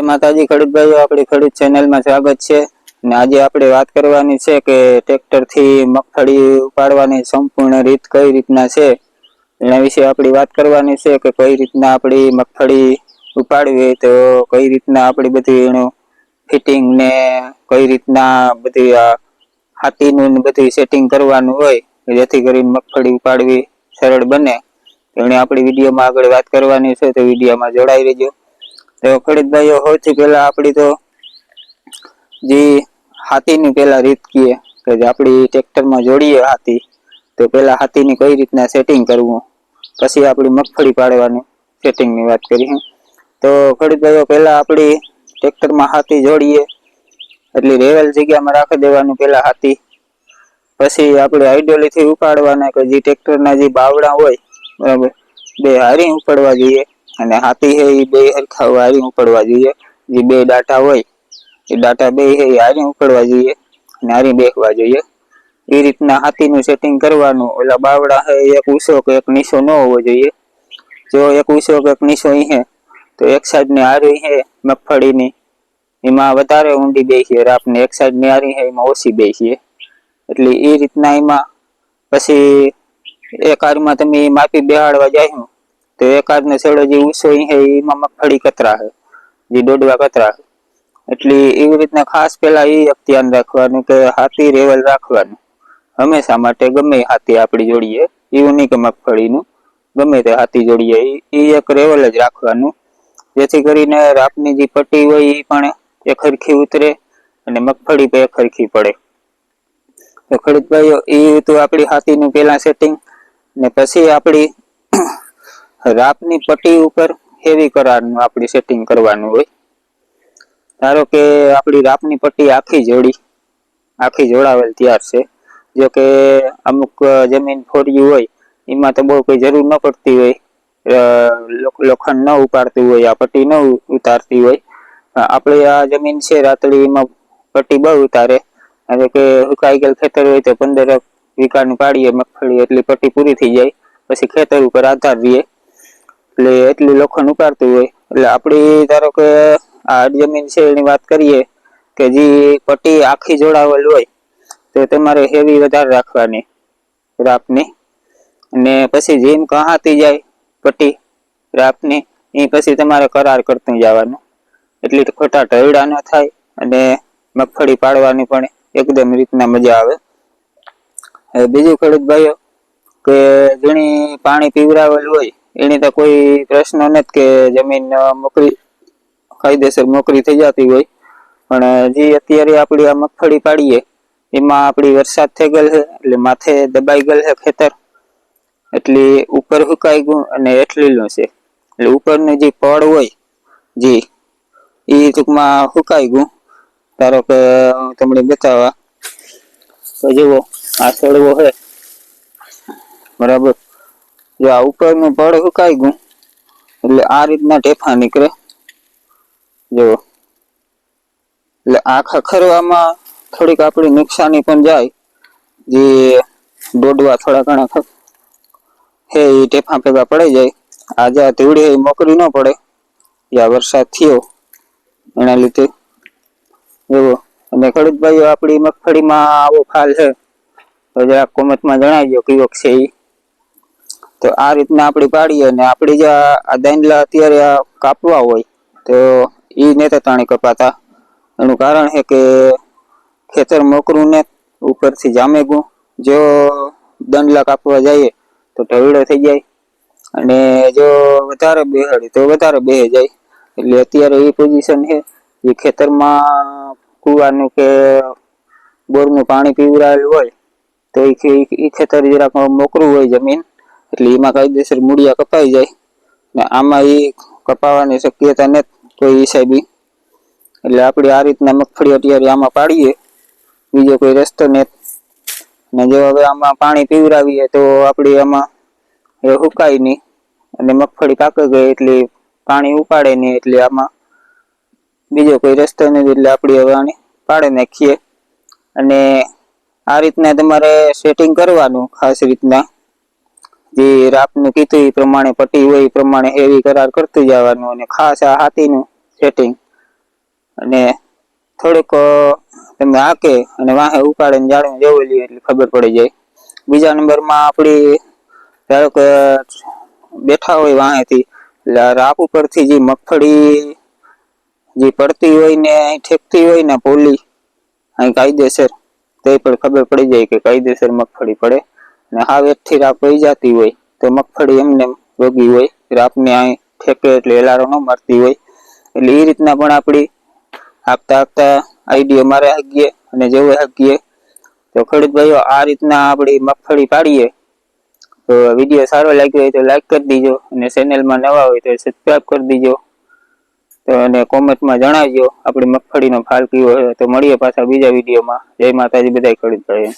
માતાજી ખેડૂત ભાઈઓ, આપણી ખેડૂત ચેનલમાં સ્વાગત છે. અને આજે આપણે વાત કરવાની છે કે ટ્રેક્ટરથી મગફળી ઉપાડવાની સંપૂર્ણ રીત કઈ રીતના છે? એના વિશે આપણી વાત કરવાની છે કે કઈ રીતના આપણી મગફળી ઉપાડવી તો કઈ રીતના આપણી બધી એનું ફિટિંગ ને કઈ રીતના બધી હાથીનું બધી સેટિંગ કરવાનું હોય જેથી કરીને મગફળી ઉપાડવી સરળ બને. એની આપણી વિડીયોમાં આગળ વાત કરવાની છે, તો વિડીયોમાં જોડાઈ રહેજો. તો ખેડૂત ભાઈઓ, સૌથી પહેલા આપણી તો જે હાથીની પહેલા રીત કીએ કે જે આપણી ટ્રેક્ટરમાં જોડીએ હાથી, તો પહેલા હાથીની કઈ રીતના સેટિંગ કરવું? પછી આપણી મગફળી પાડવાની સેટિંગની વાત કરીએ તો ખેડૂત ભાઈઓ, પહેલા આપણી ટ્રેક્ટરમાં હાથી જોડીએ, એટલે રેવલ જગ્યામાં રાખી દેવાનું પહેલા હાથી. પછી આપણે આઈડોલીથી ઉપાડવાના કે જે ટ્રેક્ટરના જે બાવડા હોય, બરાબર, બે હારી ઉપાડવા જોઈએ. અને હાથી હે એ બે હરખા હારી ઉકળવા જોઈએ. જે બે ડાટા હોય, એ ડાટા બે હે એ હારી ઉકળવા જોઈએ અને હારી બેસવા જોઈએ. એ રીતના હાથીનું સેટિંગ કરવાનું. ઓલા બાવડા હે, એક ઊંચો કે એક નીચો ન હોવો જોઈએ. જો એક ઊંચો કે એક નીચો છે તો એક સાઈડની હારી છે મગફળીની. એમાં વધારે ઊંડી બેસીએ રાપને એક સાઈડની હારી હે, એમાં ઓછી બેસીએ એટલે એ રીતના એમાં પછી એક કારમાં તમે માપી બેહાડવા જાય તો એક હાથનો છેડો જે ઊંચો છે એમાં મગફળી કતરા છે જે દોડવા કતરા એટલે એવી રીતના ખાસ પેલા એ ધ્યાન રાખવાનું કે હાથી રેવલ રાખવાનું. હંમેશા માટે ગમે હાથી આપણી જોડીએ, એવું નહીં કે મગફળીનું. ગમે તે હાથી જોડીએ એ એક રેવલ જ રાખવાનું. જેથી કરીને રાપની જે પટ્ટી હોય એ પણ એક હરખી ઉતરે અને મગફળી એક હરખી પડે. તો ખેડૂત એ હતું આપણી હાથીનું પેલા સેટિંગ ને પછી આપણી રાપની પટ્ટી ઉપર હેવી કરવાનું આપણી સેટિંગ કરવાનું હોય. ધારો કે આપણી રાપની પટ્ટી આખી જોડી, આખી જોડાવેલ તૈયાર છે. જો કે અમુક જમીન ફોર્યું હોય, એમાં તો બહુ કોઈ જરૂર ન પડતી હોય. લોખંડ ન ઉપાડતું હોય, આ પટ્ટી ન ઉતારતી હોય. આપણે આ જમીન છે રાતળી, એમાં પટ્ટી બહુ ઉતારે. અને કે સુકાઈ ગયેલ ખેતર હોય તો પંદર વીઘાનું પાડીએ મગફળી, એટલી પટ્ટી પૂરી થઈ જાય. પછી ખેતર ઉપર આધાર રહીએ એટલે એટલી લોખંડ ઉપાડતું હોય. એટલે આપણી ધારો કે આ જમીન છે એની વાત કરીએ કે જે પટ્ટી આખી જોડાવેલ હોય, તો તમારે હેવી વધારે રાખવાની રાપની. અને પછી જેમ કહાતી જાય પટ્ટી રાપની, એ પછી તમારે કરાર કરતું જવાનું. એટલી ખોટા ઢળડા ન થાય અને મગફળી પાડવાની પણ એકદમ રીતના મજા આવે. બીજું ખેડૂત ભાઈઓ કે જેની પાણી પીવરાવેલ હોય એની તો કોઈ પ્રશ્ન નથી કે જમીન મોકરી કાયદેસર મોકરી થઈ જતી હોય. પણ જે અત્યારે આપણી આ મગફળી પાડીએ, એમાં આપણી વરસાદ થઈ ગયેલ છે, એટલે માથે દબાઈ ગયેલ છે ખેતર. એટલે ઉપર સુકાઈ ગયું અને હેઠ લીલું છે. એટલે ઉપરનું જે પડ હોય, જે, એ ટૂંકમાં સુકાઈ ગયું. ધારો કે તમને બતાવવા. તો જુઓ, આ છોડવો છે. બરાબર. જો આ ઉપરનું પડ સુકાઈ ગયું, એટલે આ રીતના ટેફા નીકળે. જો, એટલે આ ખખરવામાં થોડીક આપણી નુકસાની પણ જાય, જે દોડવા થોડા ઘણા હે એ ટેફા ભેગા પડી જાય. આજે આ તીવડી એ મોકરી ન પડે યા વરસાદ થયો એના લીધે. એવો અને ખેડૂત ભાઈઓ આપણી મગફળીમાં આવો ફાલ છે, તો જરાક કોમેન્ટમાં જણાવજો કયો છે ઈ તો આ રીતના આપણી પાડીએ અને આપણી જે આ દાંડલા અત્યારે કાપવા હોય, તો એ નેતા તાણી કપાતા. એનું કારણ છે કે ખેતર મોકરું ને ઉપરથી જામે ગું જો દંડલા કાપવા જઈએ, તો ઢવડો થઈ જાય. અને જો વધારે બેહડે, તો વધારે બેહી જાય. એટલે અત્યારે એ પોઝિશન છે એ ખેતરમાં કુવાનું કે બોરનું પાણી પીવરાયેલું હોય, તો એ ખેતર જરાક મોકરું હોય જમીન. એટલે એમાં કાયદેસર મૂળિયા કપાઈ જાય. ને આમાં એ કપાવાની શક્યતા નથી કોઈ હિસાબી. એટલે આપણે આ રીતના મગફળી અત્યારે આમાં પાડીએ. બીજો કોઈ રસ્તો નથી. ને જો હવે આમાં પાણી પીવડાવીએ તો આપણે આમાં હુકાય નહીં. અને મગફળી પાકી ગઈ એટલે પાણી ઉપાડે નહીં એટલે આમાં બીજો કોઈ રસ્તો નથી એટલે આપણે હવે આને પાડી નાખીએ. અને આ રીતના તમારે સેટિંગ કરવાનું ખાસ રીતના. જે રાપનું કીધું એ પ્રમાણે પટ્ટી હોય એ પ્રમાણે હેવી કરાર કરતું જવાનું અને ખાસ આ હાથીનું સેટિંગ અને થોડુંક તમે હાકે અને વાહે ઉપાડીને જાળવીને જવું જોઈએ એટલે ખબર પડી જાય. બીજા નંબરમાં આપણી, ધારો કે, બેઠા હોય વાહેથી, એટલે રાપ ઉપરથી જે મગફળી જે પડતી હોય ને અહીં ઠેકતી હોય ને પોલી, અહીં કાયદેસર, તો એ પણ ખબર પડી જાય કે કાયદેસર મગફળી પડે. અને હાવ એકથી રાપ વહી જતી હોય તો મગફળી એમને એમ રોગી હોય. રાપને અહીં ઠેકે એટલે એલારો ન મારતી હોય. એટલે એ રીતના પણ આપણી આપતા આપતા આઈડિયો મારે હાકીએ અને જેવું હાકીએ તો ખેડૂત ભાઈઓ, આ રીતના આપણી મગફળી પાડીએ. તો વીડિયો સારો લાગ્યો હોય તો લાઈક કરી દીજો અને ચેનલમાં નવા હોય તો સબસ્ક્રાઈબ કરી દીજો. તો અને કોમેન્ટમાં જણાવજો આપણી મગફળીનો ફાલ કયો હોય તો મળીએ પાછા બીજા વિડીયોમાં. જય માતાજી બધા ખેડૂત ભાઈઓ